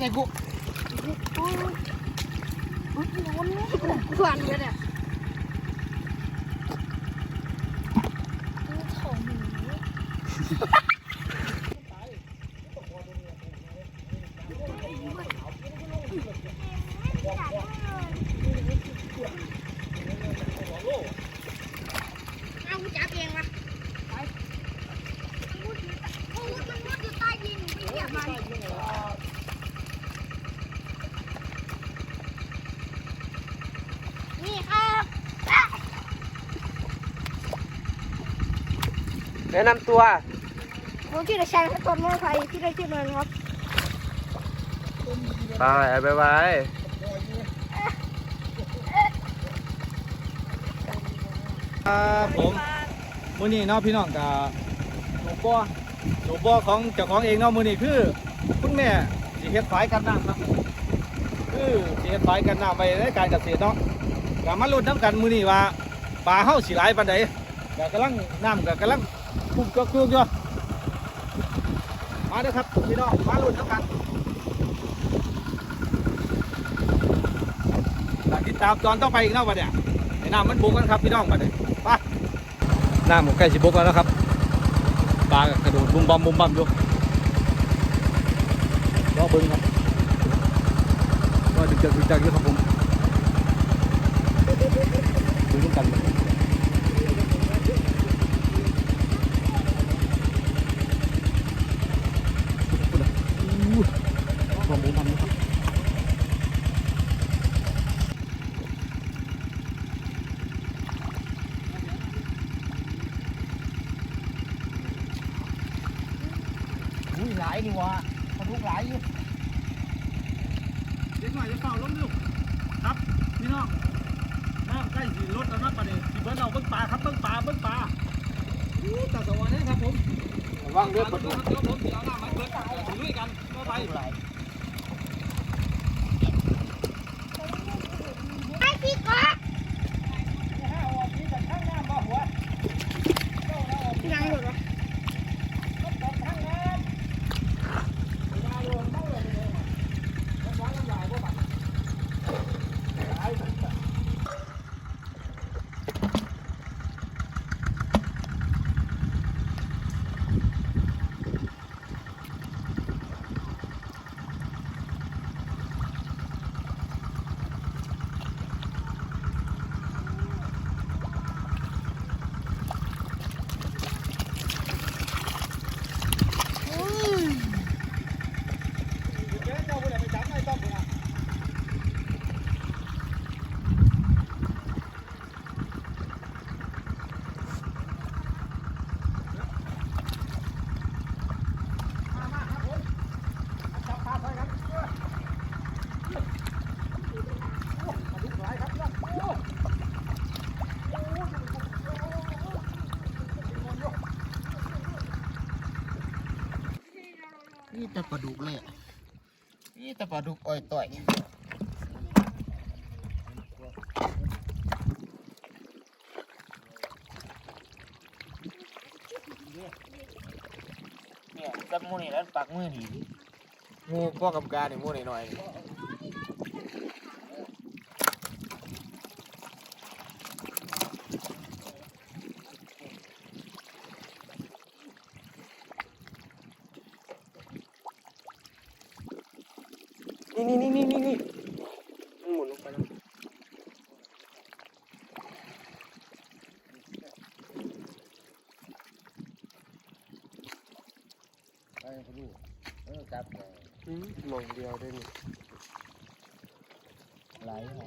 ไอ้กูเพื่อนเลยเนี่ยกูจับเองมาไปมุดอยู่โอ้มุดมันมุดอยู่ใต้ดินไปเหยียบมันนี่ครับ แนะนำตัวผมชื่อเด็กชายพัฒน์มอไทยที่ได้ชื่อเนินครับไปไปไปครับผมมื้อนี้เนาะพี่น้องกับหนูบ่หนูบ่ของเจ้าของเองเนาะมื้อนี้คือคุณแม่สิเฮ็ดฝายกันน้ำครับคือสิเฮ็ดฝายกันน้ำไปในการเกษตรเนาะก็มาลุ้นน้ำกันมื้อนี้ว่าปลาเฮาสิหลายปานใดก็กำลังน้ำก็กำลัง พุ่งกอกๆอยู่มาเด้อครับพี่น้องมาลุ้นน้ำกันแล้วติดตามตอนต่องไปอีกเนาะบัดเนี่ยให้น้ำมันบุกกันครับพี่น้องบัดเนี่ยไปน้ำผมใกล้สิบุกแล้วนะครับปลาก็กระโดดบุ้มบัมบุ้มบัมอยู่รอบิ้งครับก็ดึกจักดึกจักอยู่ครับผมดูร่วมกันเลยอู้รอบุ้มบัมอยู่ครับ อุ้ยหลายดีวะคนทุกหลายอยู่ เด็กหน่อยจะเป่าล้มลูกครับพี่น้องน้ำใกล้ สิรถแล้วนะประเดี๋ยวสิเบิ้ลเอาเบิ้งปลาครับเบิ้งปลาเบิ้งปลาอู้ตาสวรรค์นะครับผมระวังเด้อปประระตูตูยผมเดี๋ยวเอาน้าไม้เบิ้งลุยกันก็ไปไอ้พี่ก๊อ นี่แต่ปลาดุกเลยนี่แต่ปลาดุกอ่อยต่อยเนี่ยจับมือนี่แล้วปักมือดีงูพวกกับการนี่มือหน่อยๆ นี่นี่นี่นี่นี่นี่มันหมุนลงไปแล้วไปเขาดูเออจับเลยอืมลงเดียวได้นี่ไหลเหรอ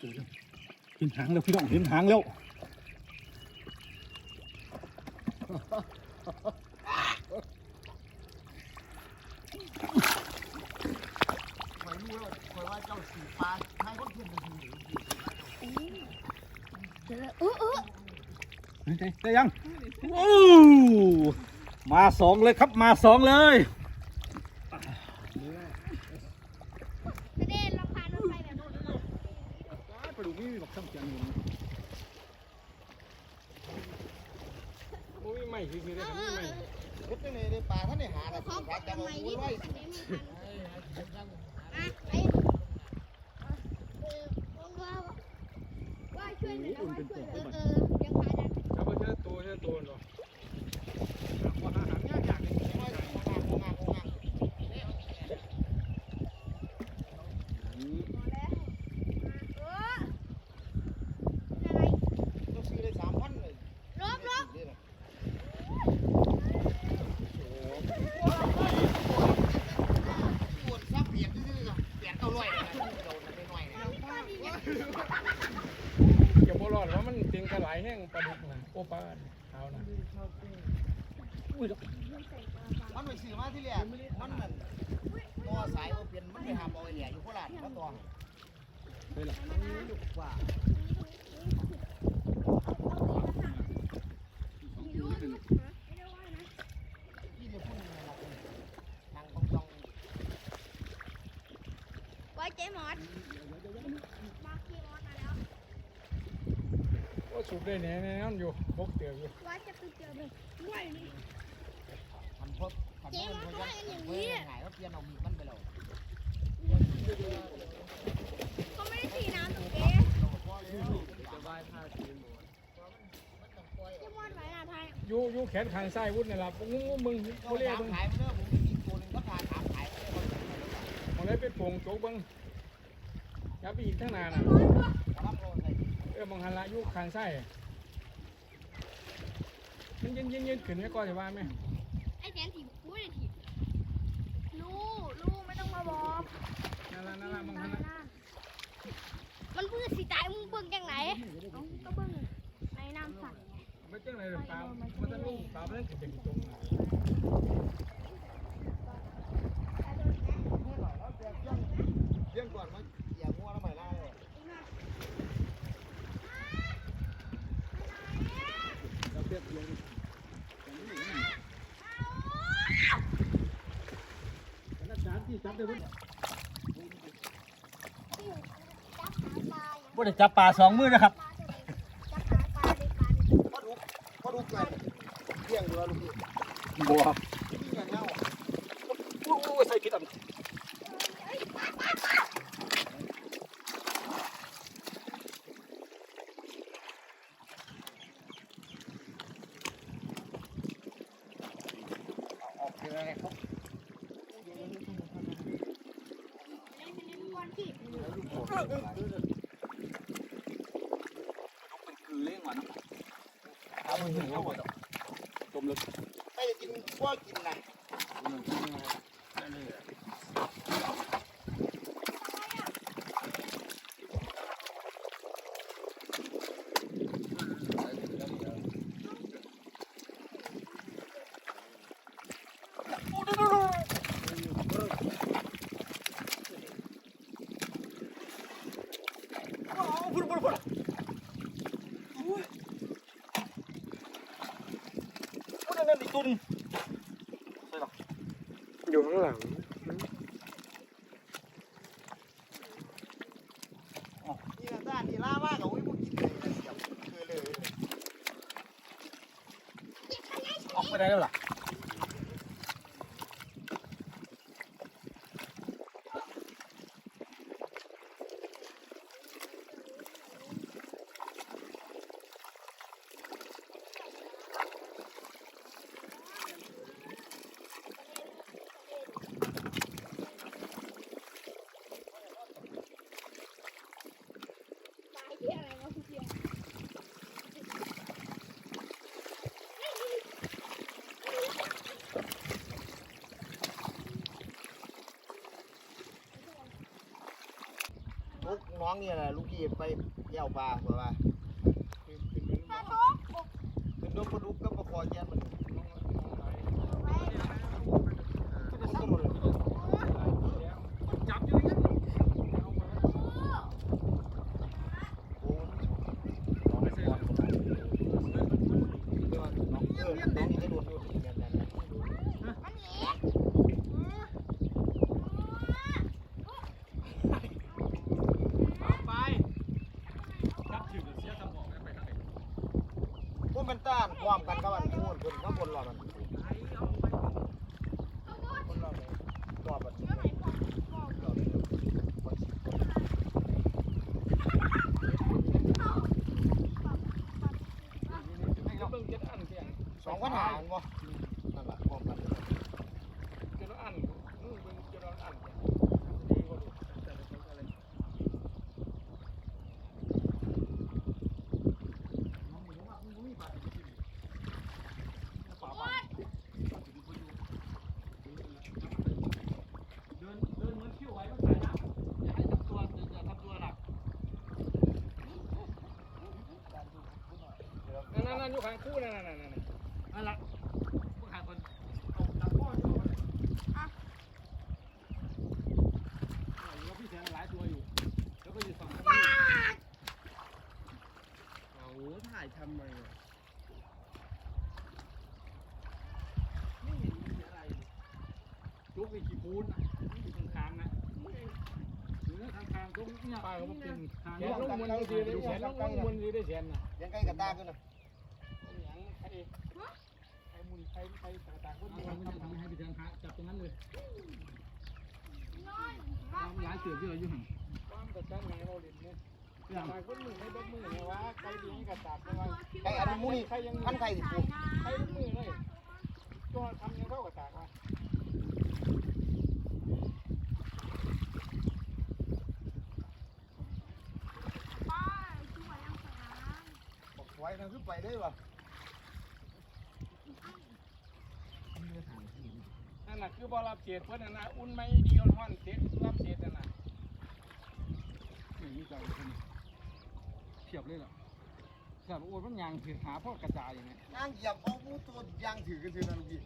เห็นหางแล้วพี่น้องเห็นหางแล้วคอยรู้แล้วคอยว่าเจ้าสีปลาใครคนเพื่อนเป็นผู้หญิงเจอเออเออได้ยัง โอ้ มาสองเลยครับ มาสองเลย กระเด็นลำพานรถไฟแบบนั้น ปลาดุกนี่บอกช่างเจียนอยู่ โอ้ยไม่คือคือได้ เอ ทำ อ ไม่ เออ พุทธในใน ป่าท่านในหาอน่ะอพระทำจะมาไมพูนี่ดไว้ไม่มีทันอะไอ้เออว่าว่าช่วยหน่อยนะว่าช่วยหน่อยเออยังพาดัน ถ้าไม่ใช่ตัวใช่ตัวหรอว่าหาหางยากยากเลยไม่งานงานงาน พอแล้วเอออะไร ต้องซื้อได้สามพันเลย ลบลบ ปวดซับเปลี่ยนซื่อๆเปลี่ยนเก้าร้อยเลยโดนไปหน่อย อย่าบ่รอดว่ามันเต็งกระไหลแห้งปลาดุกนะโอปลาเอานะมันไปซื้อมาที่แรกมันนั่นตัวสายว่าเปลี่ยนมันไปหาบอยแหล่อยู่โคราชแล้วตัวว่าที่เรียกพูดในระดับนางต้องต้องไว้เจ๊มอสมาคีมอสมาแล้ว ก็สูบได้แน่แน่นอนอยู่บกเตืออยู่ไว้จะไปเจอเลยด้วยนี่ทำพบทำพบมันพยายามเว้ยหายแล้วเปลี่ยนเอามีมันไปแล้วเขาไม่ได้สีน้ำตรงเจ๊เราพอแล้วจะบายผ้าสีหมดเจ๊มอสไว้หน้าไทยอยู่อยู่แขนข้างซ้ายวุ้นนี่ล่ะงูมึงเขาเขาเรีเรียยกกมึงขายมันเนอะผมมีตัวนึงก็ทานถามขายเขามันเลยไปโป่งโจกเบิ้งอย่าไปอีกทั้งนานน่ะรับโลใส่เออมองหันละอยู่ข้างซ้ายมันยืนยืนยืนขึ้นไว้ก่อนจะว่าไหมไอ้แจนถีบกูเลยถีบลูลูไม่ต้องมาบอกนั่นละนั่นละมองหันละมันเพื่อสิตายมึงเบิ่งจังไหนเอาก็เบิ่งในน้ำสั่นไม่เจ้าอะไรหรือเปล่ามันจะลูกปลาเพื่อนถึงจะตรงน่ะเรื่องก่อนมันอย่ามัวแล้วใหม่ล่าเลย บ่ได้จับปลาสองมือนะครับพอดูพอดูกันเที่ยงดูแล้วลูกบัวครับที่อย่างเงาโอ้ยใส่ผิดอันออกคืออะไรครับ เป็นคือเล่งว่ะเนาะเอาไปถึงแล้วหมด จมลึกถ้าจะกินว่ากินนะพุ่นพุ่นพุ่นพุ่นนั่นอีก ตุนใช่หรออยู่ข้างหลังนี่นะด้านนี่ล่ามากกับโอ้ยพวกกินเลยเสียบคือเลยออกไปได้แล้วล่ะ ตายที่อะไรวะพี่เดียว ลูก น้องนี่แหละลูกพี่ไปยย่าปลาบอกว่า เป็นเป็นเป็น ถ้าทุก เป็นนกปลาดุกกับปลาคอแย่มัน น้องน้องไหล ไป มันก็โดนเลย แล้ว จับอยู่นี่ เอามา โอ้น้องไม่ใช่น้องเออน้องนี่ก็โดนโดนเนี่ยเนี่ยเนี่ย มันหนี เอาไปจับถือเสียสมองไปทางไหน พวกมันต้านความกันกับมันพูด คนข้างบนรอมันคนรอเลยรอมันรอเลยเบิ่งเจ็ดเสียสองวันหางวะนั่นแหละความกัน เจ็ดอันนู่นเบิ่งเจ็ดอันดีกว่าดูแต่ละคนอะไร เดินเดินเหมือนคิ้วไว้มันใส่น้ำอย่าให้ทำตัวอย่าทำตัวหนัก นั่นนั่นนั่น อยู่ข้างคู่นั่นนั่นนั่นนั่นนั่นละพวกหาคนเอาดับพ่ออยู่เลยอะอยู่กับพี่แสนหลายตัวอยู่ แล้วก็อยู่ฝั่งนี้เอาถ่ายทำไมไม่เห็นมีอะไรจุกไอ้ขี้ปูนน่ะอยู่ข้างๆนะหรือข้างๆตรงเนี่ยป้าเขาบอกเป็นทางแขนี้นลงมันได้แสนแขนลงมันได้แสนนะยังใกล้กับตาขึ้นนะ อย่างใคร ใครมุนใครใครต่างๆคนทำเดียวทำทำให้พี่แสนจับตรงนั้นเลยนอนบ้าหลายเสือที่เราอยู่ห่างความแต่ชั้นไหนเราเล่นเนี่ยต่างคนมือให้บัดมือเนี่ยว่าใครดีกับตากว่าไอ้อันนี้มูนี่ใครยังพันไข่สิปูใครมือเลยก็ทำยังเท่ากับตากว่าป้าช่วยยังสนามบอกไว้นะขึ้นไปได้ปะ นั่นน่ะ คือบอรับเศษเพื่อนน่ะอุ่นไม่ดีอ่อนห้อนเศษรับเศษนั่นน่ะนี่จังคนเทียบเลยเหรอแต่โอ้ยมันยางถือหาพ่อกระจายอย่างเงี้ยนางเหยียบเอามูตัวยางถือกันถือนั่นพี่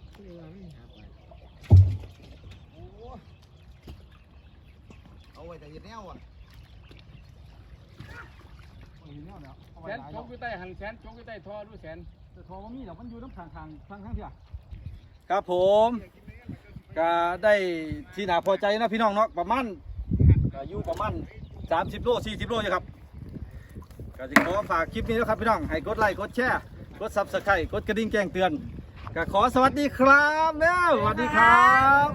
โอ้เอาไว้แต่เห็ดแนวอะโอ้ยเนี่ยเนาะเอาแสไว้นหลายจดอกกอยู่ใต้หันแสนจกอยู่ใต้ท่อดูแสนแต่ทอว่ามีดอกมันอยู่น้ำทางทางทางทางเที่ยครับผม ก็ได้ที่หนาพอใจนะพี่น้องเนาะประมาณก็อยู่ประมาณ30 โล 40 โลอยู่ครับก็จะขอฝากคลิปนี้นะครับพี่น้อง ให้กดไลค์กดแชร์กดซับสไครต์กดกระดิ่งแจ้งเตือนก็ขอสวัสดีครับเด้อสวัสดีครับ